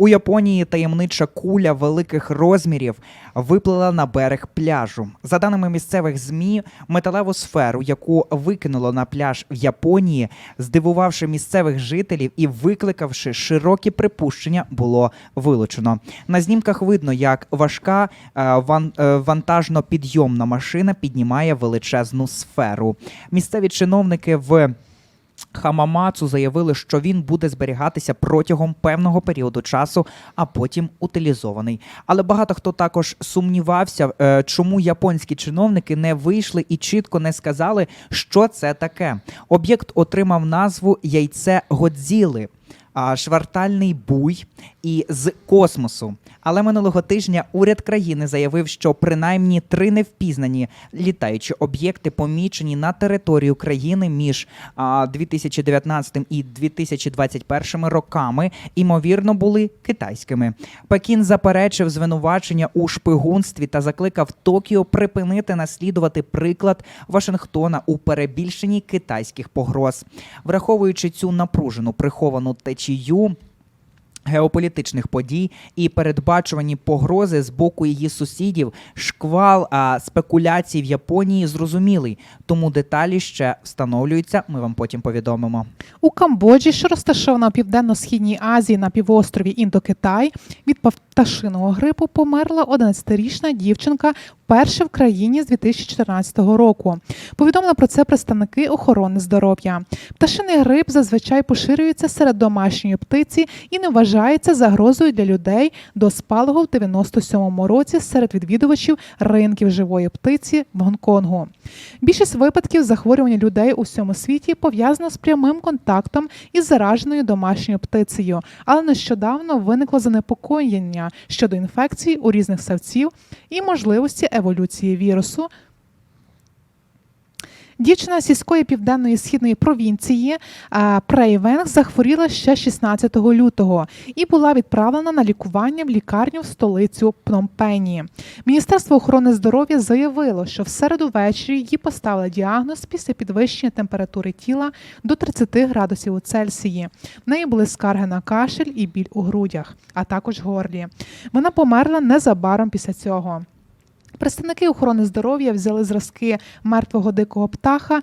У Японії таємнича куля великих розмірів виплила на берег пляжу. За даними місцевих змі, металеву сферу, яку викинуло на пляж в Японії, здивувавши місцевих жителів і викликавши широкі припущення, було вилучено. На знімках видно, як важка е, е, вантажно-підйомна машина піднімає величезну сферу. Місцеві чиновники в Хамамацу заявили, що він буде зберігатися протягом певного періоду часу, а потім утилізований. Але багато хто також сумнівався, е, чому японські чиновники не вийшли і чітко не сказали, що це таке. Об'єкт отримав назву яйце Годзіли. Швартальний буй і з космосу. Але минулого тижня уряд країни заявив, що принаймні три невпізнані літаючі об'єкти помічені на територію країни між а, 2019 і 2021 роками, імовірно, були китайськими. Пекін заперечив звинувачення у шпигунстві та закликав Токіо припинити наслідувати приклад Вашингтона у перебільшенні китайських погроз, враховуючи цю напружену приховану течію. Геополітичних подій і передбачувані погрози з боку її сусідів, шквал а спекуляцій в Японії зрозумілий. Тому деталі ще встановлюються. Ми вам потім повідомимо. У Камбоджі, що розташована у південно-східній Азії на півострові Індокитай, від пташиного грипу померла 11-річна дівчинка вперше в країні з 2014 року. Повідомили про це представники охорони здоров'я. Пташиний грип зазвичай поширюється серед домашньої птиці і не вважається загрозою для людей до спалого в 97-му році серед відвідувачів ринків живої птиці в Гонконгу. Більшість випадків захворювання людей у всьому світі пов'язано з прямим контактом із зараженою домашньою птицею, але нещодавно виникло занепокоєння щодо інфекцій у різних савців і можливості еволюції вірусу. Дівчина сільської південної східної провінції Прейвенг захворіла ще 16 лютого і була відправлена на лікування в лікарню в столицю Пномпені. Міністерство охорони здоров'я заявило, що в середу ввечері їй поставили діагноз після підвищення температури тіла до 30 градусів у Цельсії. В неї були скарги на кашель і біль у грудях, а також горлі. Вона померла незабаром після цього. Представники охорони здоров'я взяли зразки мертвого дикого птаха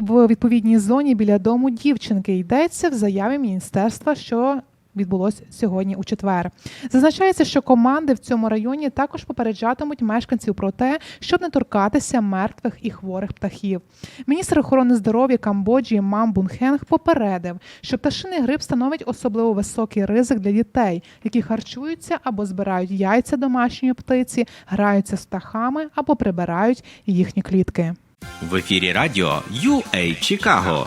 в відповідній зоні біля дому дівчинки. Йдеться в заяві міністерства, що відбулося сьогодні у четвер. Зазначається, що команди в цьому районі також попереджатимуть мешканців про те, щоб не торкатися мертвих і хворих птахів. Міністр охорони здоров'я Камбоджі Мам Бунхенг попередив, що пташиний грип становить особливо високий ризик для дітей, які харчуються або збирають яйця домашньої птиці, граються з птахами або прибирають їхні клітки. В ефірі радіо UA Чикаго.